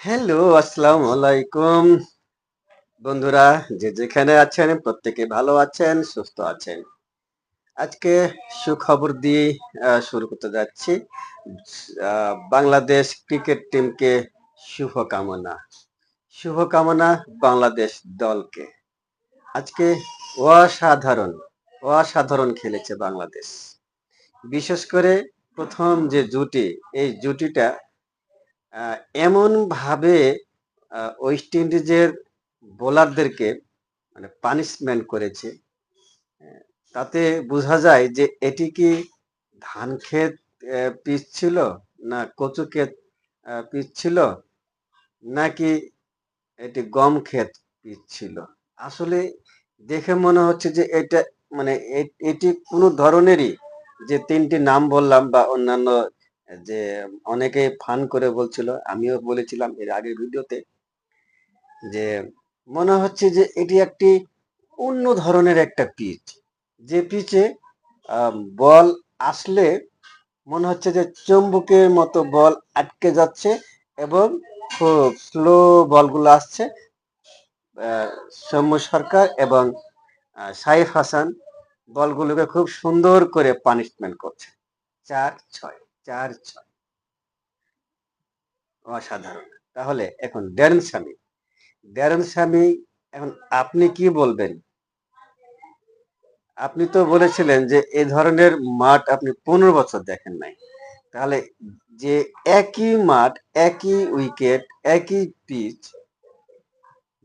Hello, আসসালামু আলাইকুম। বন্ধুরা, যে যেখানে আছেন, প্রত্যেকে ভালো আছেন, সুস্থ আছেন। আজকে সুখবর দিয়ে শুরু করতে যাচ্ছি। বাংলাদেশ ক্রিকেট টিমকে শুভকামনা। শুভকামনা বাংলাদেশ দলকে। আজকে অসাধারণ অসাধারণ খেলেছে বাংলাদেশ। বিশেষ করে প্রথম যে জুটি, এই জুটিটা আহ, এমন ভাবে ওয়েস্ট ইন্ডিজের বোলারদেরকে মানে পানিশমেন্ট করেছে। তাতে বোঝা যায় যে এটি কি ধান ক্ষেত পিচ ছিল না কচু ক্ষেত পিচ ছিল নাকি এটি গম ক্ষেত পিচ ছিল? আসলে দেখে মনে হচ্ছে যে এটা মানে এটি কোনো ধরনেরই যে তিনটি নাম বললাম বা অন্যান্য যে অনেকে ফান করে বলছিল, আমিও বলেছিলাম এর আগের ভিডিওতে যে মনে হচ্ছে যে এটি একটি অন্য ধরনের একটা পিচ যে পিচে বল আসলে মনে হচ্ছে যে চুম্বকের মতো বল আটকে যাচ্ছে এবং খুব স্লো বলগুলো আসছে। সৌম্য সরকার এবং সাইফ হাসান বলগুলোকে খুব সুন্দর করে পানিশমেন্ট করছে। চার, ছয়। চার ছয় অসাধারণ। তাহলে এখন ড্যারেন স্বামী। ড্যারেন স্বামী, এখন আপনি কি বলবেন? আপনি তো বলেছিলেন যে এই ধরনের মাঠ আপনি পনেরো বছর দেখেন নাই। তাহলে যে একই মাঠ, একই উইকেট, একই পিচ,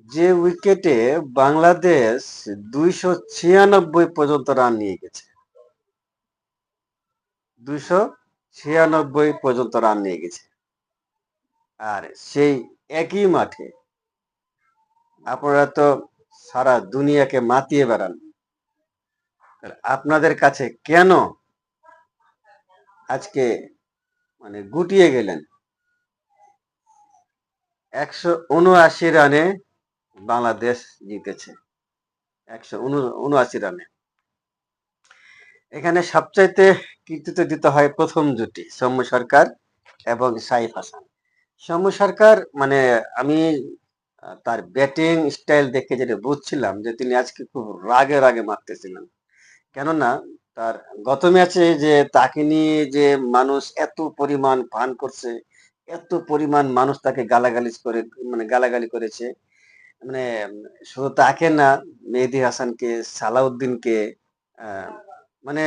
যে উইকেটে বাংলাদেশ দুইশো ছিয়ানব্বই পর্যন্ত রান নিয়ে গেছে। দুইশো ছিয়ানব্বই পর্যন্ত রান নিয়ে গেছে। আর সেই একই মাঠে আপনারা তো সারা দুনিয়াকে মাতিয়ে বেড়ান। আপনাদের কাছে কেন আজকে মানে গুটিয়ে গেলেন? একশো উনআশি রানে বাংলাদেশ জিতেছে। একশো উনআশি রানে। এখানে সবচাইতে কৃতিত্ব দিতে হয় প্রথম জুটি, সৌম্য সরকার এবং সাইফ হাসান। সৌম্য সরকার মানে আমি তার ব্যাটিং স্টাইল দেখে যেটা বুঝছিলাম যে তিনি আজকে খুব রাগে রাগে মারতেছিলেন। কেননা তার গত ম্যাচে যে তাকে নিয়ে যে মানুষ এত পরিমাণ পান করছে, এত পরিমাণ মানুষ তাকে গালাগালি করে মানে গালাগালি করেছে মানে শুধু তাকে না, মেহেদি হাসানকে, সালাউদ্দিনকে মানে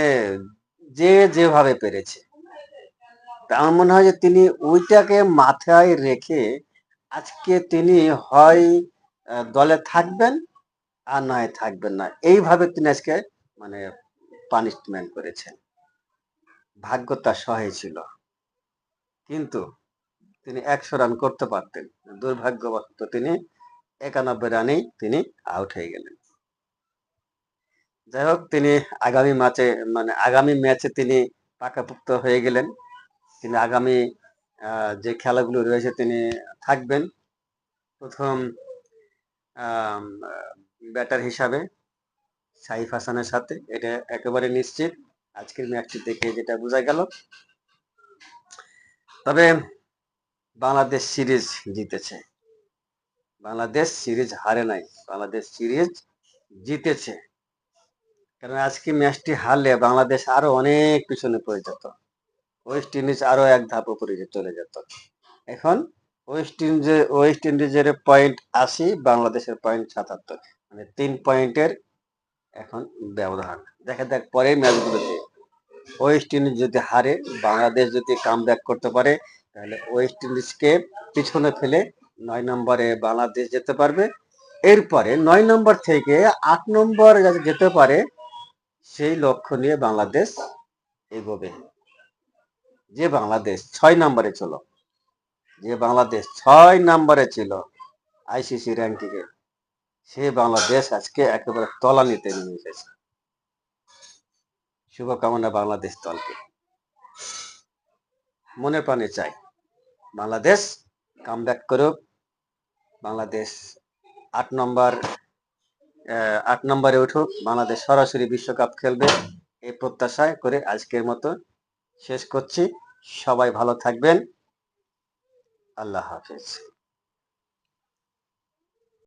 যে যেভাবে পেরেছে। আমার মনে হয় যে তিনি ওইটাকে মাথায় রেখে আজকে তিনি হয় দলে থাকবেন আর নয় থাকবেন না। এইভাবে তিনি আজকে মানে পানিশমেন্ট করেছেন। ভাগ্য তার সহায় ছিল। কিন্তু তিনি একশো রান করতে পারতেন। দুর্ভাগ্যবশত তিনি একানব্বই রানেই তিনি আউট হয়ে গেলেন। যাই হোক, তিনি আগামী ম্যাচে মানে আগামী ম্যাচে তিনি পাকাপুক্ত হয়ে গেলেন। তিনি আগামী যে খেলাগুলো রয়েছে তিনি থাকবেন। প্রথম ব্যাটার হিসাবে সাইফ হাসানের সাথে, এটা একেবারে নিশ্চিত। আজকের ম্যাচটি দেখে যেটা বোঝা গেল। তবে বাংলাদেশ সিরিজ জিতেছে। বাংলাদেশ সিরিজ হারে নাই। বাংলাদেশ সিরিজ জিতেছে। কারণ আজকে ম্যাচটি হারলে বাংলাদেশ আরও অনেক পিছনে পড়ে যেত। ওয়েস্ট ইন্ডিজ আরও এক ধাপ উপরে চলে যেত। এখন ওয়েস্ট ইন্ডিজের ওয়েস্ট ইন্ডিজের পয়েন্ট আশি, বাংলাদেশের পয়েন্ট সাতাত্তর। মানে তিন পয়েন্টের এখন ব্যবধান। দেখা যাক পরের ম্যাচগুলোতে ওয়েস্ট ইন্ডিজ যদি হারে, বাংলাদেশ যদি কাম ব্যাক করতে পারে, তাহলে ওয়েস্ট ইন্ডিজকে পিছনে ফেলে নয় নম্বরে বাংলাদেশ যেতে পারবে। এরপরে নয় নম্বর থেকে আট নম্বর যেতে পারে সেই লক্ষ্য নিয়ে বাংলাদেশ এগোবে। যে বাংলাদেশ ছয় নম্বরে ছিল, যে বাংলাদেশ ছয় নম্বরে ছিল আইসিসি এ, সে বাংলাদেশ আজকে একেবারে তলানিতে নেমে এসেছে। শুভকামনা বাংলাদেশ দলকে। মনে প্রাণে চাই, বাংলাদেশ কাম ব্যাক করুক। বাংলাদেশ আট নম্বর আট নম্বরে উঠুক, বাংলাদেশ সরাসরি বিশ্বকাপ খেলবে এই প্রত্যাশায় করে আজকের মতো শেষ করছি। সবাই ভালো থাকবেন। আল্লাহ হাফেজ।